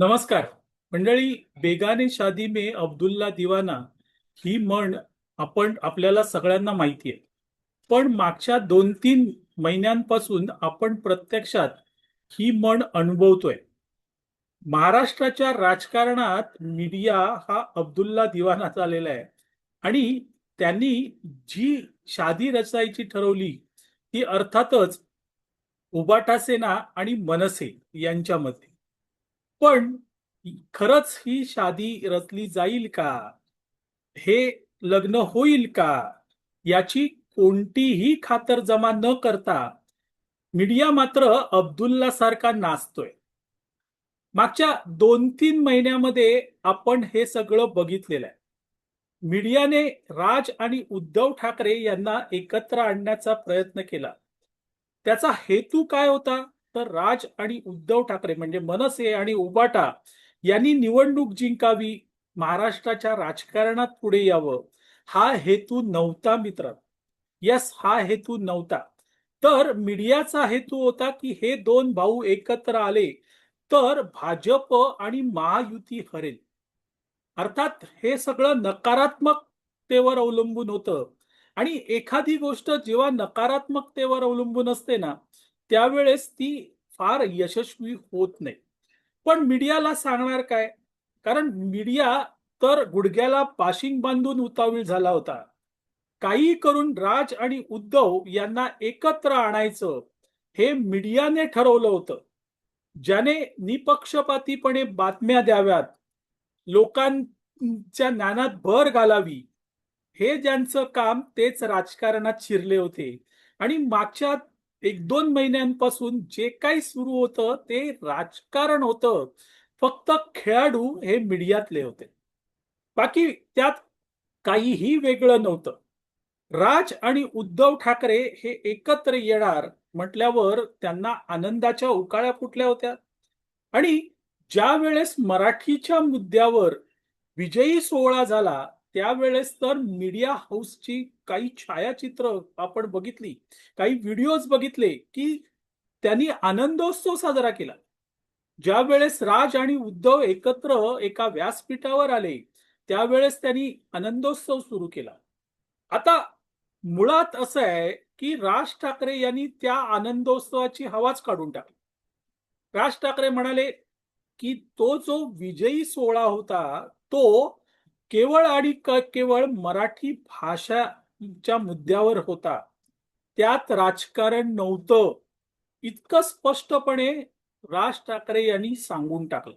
नमस्कार. मंडळी बेगाने शादी मे अब्दुल्ला दिवाना ही म्हण आपण आपल्याला सगळ्यांना माहिती आहे पण मागच्या दोन तीन महिन्यांपासून आपण प्रत्यक्षात ही म्हण अनुभवतोय. महाराष्ट्राच्या राजकारणात मीडिया हा अब्दुल्ला दिवाना झालेला आहे. आणि त्यांनी जी शादी रचायची ठरवली ती अर्थातच उबाटा सेना आणि मनसे यांच्यामध्ये. पण खरंच ही शादी रचली जाईल का? हे लग्न होईल का? याची कोणतीही खातर जमा न करता मीडिया मात्र अब्दुल्ला सारखा नाचतोय. मागच्या दोन तीन महिन्यामध्ये आपण हे सगळं बघितलेलं आहे. मीडियाने राज आणि उद्धव ठाकरे यांना एकत्र आणण्याचा प्रयत्न केला. त्याचा हेतू काय होता? तर राज आणि उद्धव ठाकरे म्हणजे मनसे आणि उबाटा यांनी निवडणूक जिंकावी महाराष्ट्राच्या राजकारणात पुढे यावं हा हेतू नव्हता मित्र. यस हा हेतू नव्हता. तर मीडियाचा हेतू होता की हे दोन भाऊ एकत्र आले तर भाजप आणि महायुती हरेल. अर्थात हे सगळं नकारात्मकतेवर अवलंबून होतं. आणि एखादी गोष्ट जेव्हा नकारात्मकतेवर अवलंबून असते ना त्यावेळेस ती फार यशस्वी होत नाही. पण मीडियाला सांगणार काय? कारण मीडिया तर गुडघ्याला पाशिंग बांधून उतावीळ झाला होता. काही करून राज आणि उद्धव यांना एकत्र आणायचं हे मीडियाने ठरवलं होतं. ज्याने निपक्षपातीपणे बातम्या द्याव्यात लोकांच्या ज्ञानात भर घालावी हे ज्यांचं काम तेच राजकारणात शिरले होते. आणि मागच्या एक दोन महिन्यांपासून जे काही सुरू होतं ते राजकारण होतं. फक्त खेळाडू हे मीडियातले होते. बाकी त्यात काहीही वेगळं नव्हतं. राज आणि उद्धव ठाकरे हे एकत्र येणार म्हटल्यावर त्यांना आनंदाच्या उकाळ्या फुटल्या होत्या. आणि ज्या वेळेस मराठीच्या मुद्द्यावर विजयी सोहळा झाला त्यावेळेस तर मीडिया हाऊसची काही छायाचित्र आपण बघितली काही व्हिडिओज बघितले की त्यांनी आनंदोत्सव साजरा केला. ज्या वेळेस राज आणि उद्धव एकत्र एका व्यासपीठावर आले त्यावेळेस त्यांनी आनंदोत्सव सुरू केला. आता मुळात असं आहे की राज ठाकरे यांनी त्या आनंदोत्सवाची हवाच काढून टाकली. राज ठाकरे म्हणाले की तो जो विजयी सोहळा होता तो केवळ आणि केवळ मराठी भाषाच्या मुद्द्यावर होता. त्यात राजकारण नव्हतं. इतकं स्पष्टपणे राज ठाकरे यांनी सांगून टाकलं.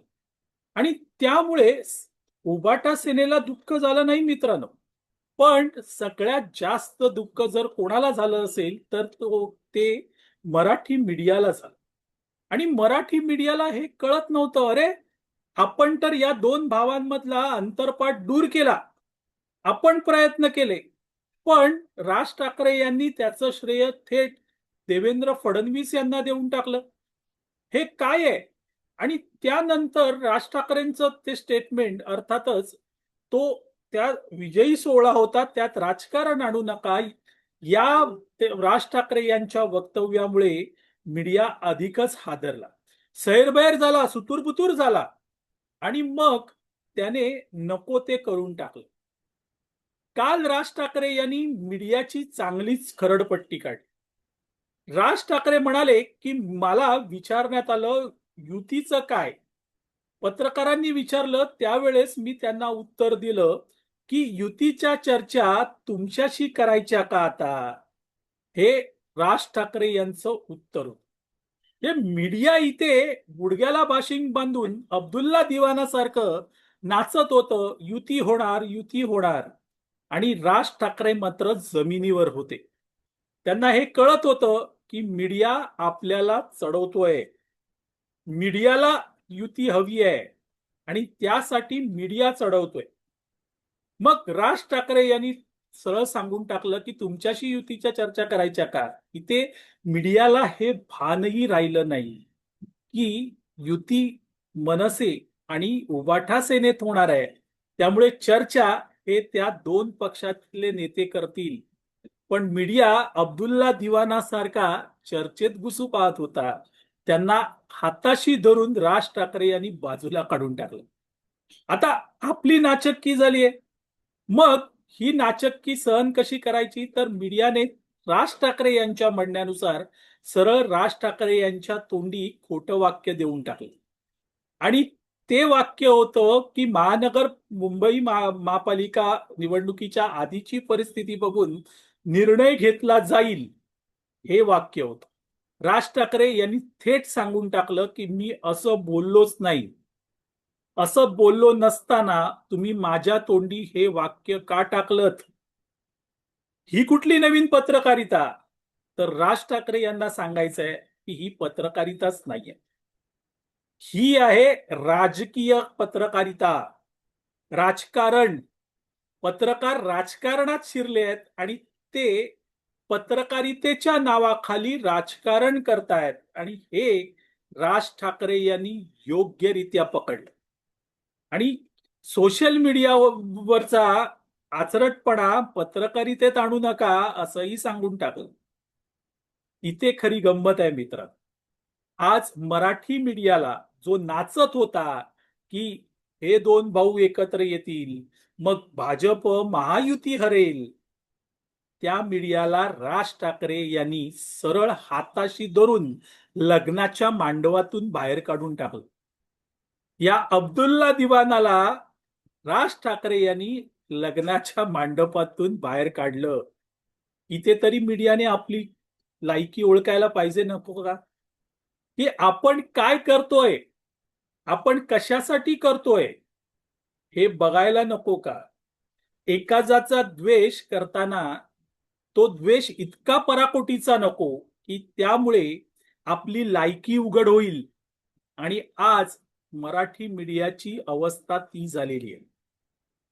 आणि त्यामुळे उबाटा सेनेला दुःख झालं नाही मित्रांनो. पण सगळ्यात जास्त दुःख जर कोणाला झालं असेल तर तो ते मराठी मीडियाला झालं. आणि मराठी मीडियाला हे कळत नव्हतं अरे आपण तर या दोन भावांमधला अंतरपाठ दूर केला. आपण प्रयत्न केले. पण राज ठाकरे यांनी त्याचं श्रेय थेट देवेंद्र फडणवीस यांना देऊन टाकलं. हे काय आहे? आणि त्यानंतर राज ठाकरेंचं ते स्टेटमेंट अर्थातच तो त्या विजयी सोहळा होता त्यात राजकारण आणू नका या राज ठाकरे यांच्या वक्तव्यामुळे मीडिया अधिकच हादरला. सैरबैर झाला सुतूरबुतूर झाला. आणि मग त्याने नको ते करून टाकलं. काल राज ठाकरे यांनी मीडियाची चांगलीच खरडपट्टी काढली. राज ठाकरे म्हणाले की मला विचारण्यात आलं युतीचं काय? पत्रकारांनी विचारलं त्यावेळेस मी त्यांना उत्तर दिलं की युतीच्या चर्चा तुमच्याशी करायच्या का आता? हे राज ठाकरे यांचं उत्तर होत. मीडिया इथे गुडघ्याला बाशिंग बांधून अब्दुल्ला दिवाना सारखं नाचत होतं. युती होणार युती होणार. आणि राज ठाकरे मात्र जमिनीवर होते. त्यांना हे कळत होतं की मीडिया आपल्याला चढवतोय. मीडियाला युती हवी आहे. आणि त्यासाठी मीडिया चढवतोय. मग राज ठाकरे यांनी सरळ सांगून टाकलं की तुमच्याशी युतीच्या चर्चा करायच्या का? इथे मीडियाला हे भानही राहिलं नाही की युती मनसे आणि उबाठा सेनेत होणार आहे. त्यामुळे चर्चा हे त्या दोन पक्षातले नेते करतील. पण मीडिया अब्दुल्ला दिवाना सारखा चर्चेत घुसू पाहत होता. त्यांना हाताशी धरून राज ठाकरे यांनी बाजूला काढून टाकलं. आता आपली नाचक्की झालीये. मग ही नाचक्की सहन कशी करायची? तर मीडियाने राज ठाकरे यांच्या म्हणण्यानुसार सरळ राज ठाकरे यांच्या तोंडी खोटं वाक्य देऊन टाकलं. आणि ते वाक्य होतं की महानगर मुंबई महापालिका निवडणुकीच्या आधीची परिस्थिती बघून निर्णय घेतला जाईल हे वाक्य होतं. राज ठाकरे यांनी थेट सांगून टाकलं की मी असं बोललोच नाही. असं बोललो नसताना तुम्ही माझ्या तोंडी हे वाक्य का टाकलं ही कुठली नवीन पत्रकारिता? तर राज ठाकरे यांना सांगायचंय की ही पत्रकारिताच नाहीये. ही आहे राजकीय पत्रकारिता. राजकारण. पत्रकार राजकारणात शिरले आहेत आणि ते पत्रकारितेच्या नावाखाली राजकारण करतायत आणि हे राज ठाकरे यांनी योग्यरित्या पकडलं. आणि सोशल मीडियावरचा आचरटपणा पत्रकारितेत आणू नका असंही सांगून टाकलं. इथे खरी गंमत आहे मित्र आज मराठी मीडियाला जो नाचत होता की हे दोन भाऊ एकत्र येतील मग भाजप महायुती हरेल त्या मीडियाला राज ठाकरे यांनी सरळ हाताशी धरून लग्नाच्या मांडवातून बाहेर काढून टाकलं. या अब्दुल्ला दिवानाला राज ठाकरे यांनी लग्नाच्या मांडपातून बाहेर काढलं. इथे तरी मीडियाने आपली लायकी ओळखायला पाहिजे नको हो का? की आपण काय करतोय? आपण कशासाठी करतोय? हे बघायला नको का? एकाजाचा द्वेष करताना तो द्वेष इतका पराकोटीचा नको की त्यामुळे आपली लायकी उघड होईल. आणि आज मराठी मीडियाची अवस्था ती झालेली आहे.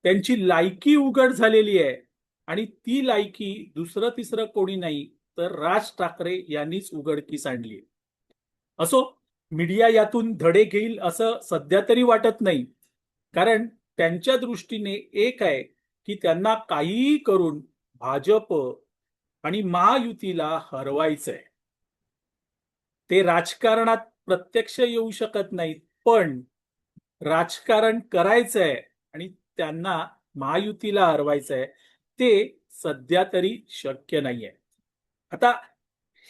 त्यांची लायकी उघड झालेली आहे आणि ती लायकी दुसरं तिसरं कोणी नाही तर राज ठाकरे यांनीच उघडकीस आणली आहे. असो मीडिया यातून धडे घेईल असं सध्या तरी वाटत नाही. कारण त्यांच्या दृष्टीने एक आहे की त्यांना काहीही करून भाजप आणि महायुतीला हरवायचंय. ते राजकारणात प्रत्यक्ष येऊ शकत नाहीत. पण राजकारण करायचंय आणि त्यांना महायुतीला हरवायचंय ते सध्या तरी शक्य नाहीये. आता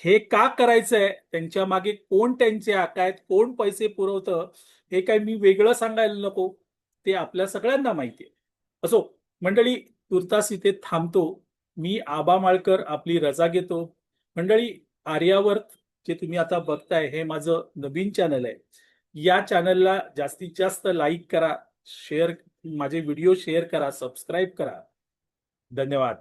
हे का करायचंय? त्यांच्या मागे कोण त्यांचे आका आहेत? कोण पैसे पुरवतं? हे काय मी वेगळं सांगायला नको. ते आपल्या सगळ्यांना माहिती आहे असो मंडळी तुर्तास इथे थांबतो. मी आबा माळकर आपली रजा घेतो. मंडळी आर्यावर्त जे तुम्ही आता बघताय हे माझं नवीन चॅनल आहे. या चॅनलला जास्तीत जास्त लाईक करा शेअर माझे व्हिडिओ शेअर करा सबस्क्राईब करा. धन्यवाद.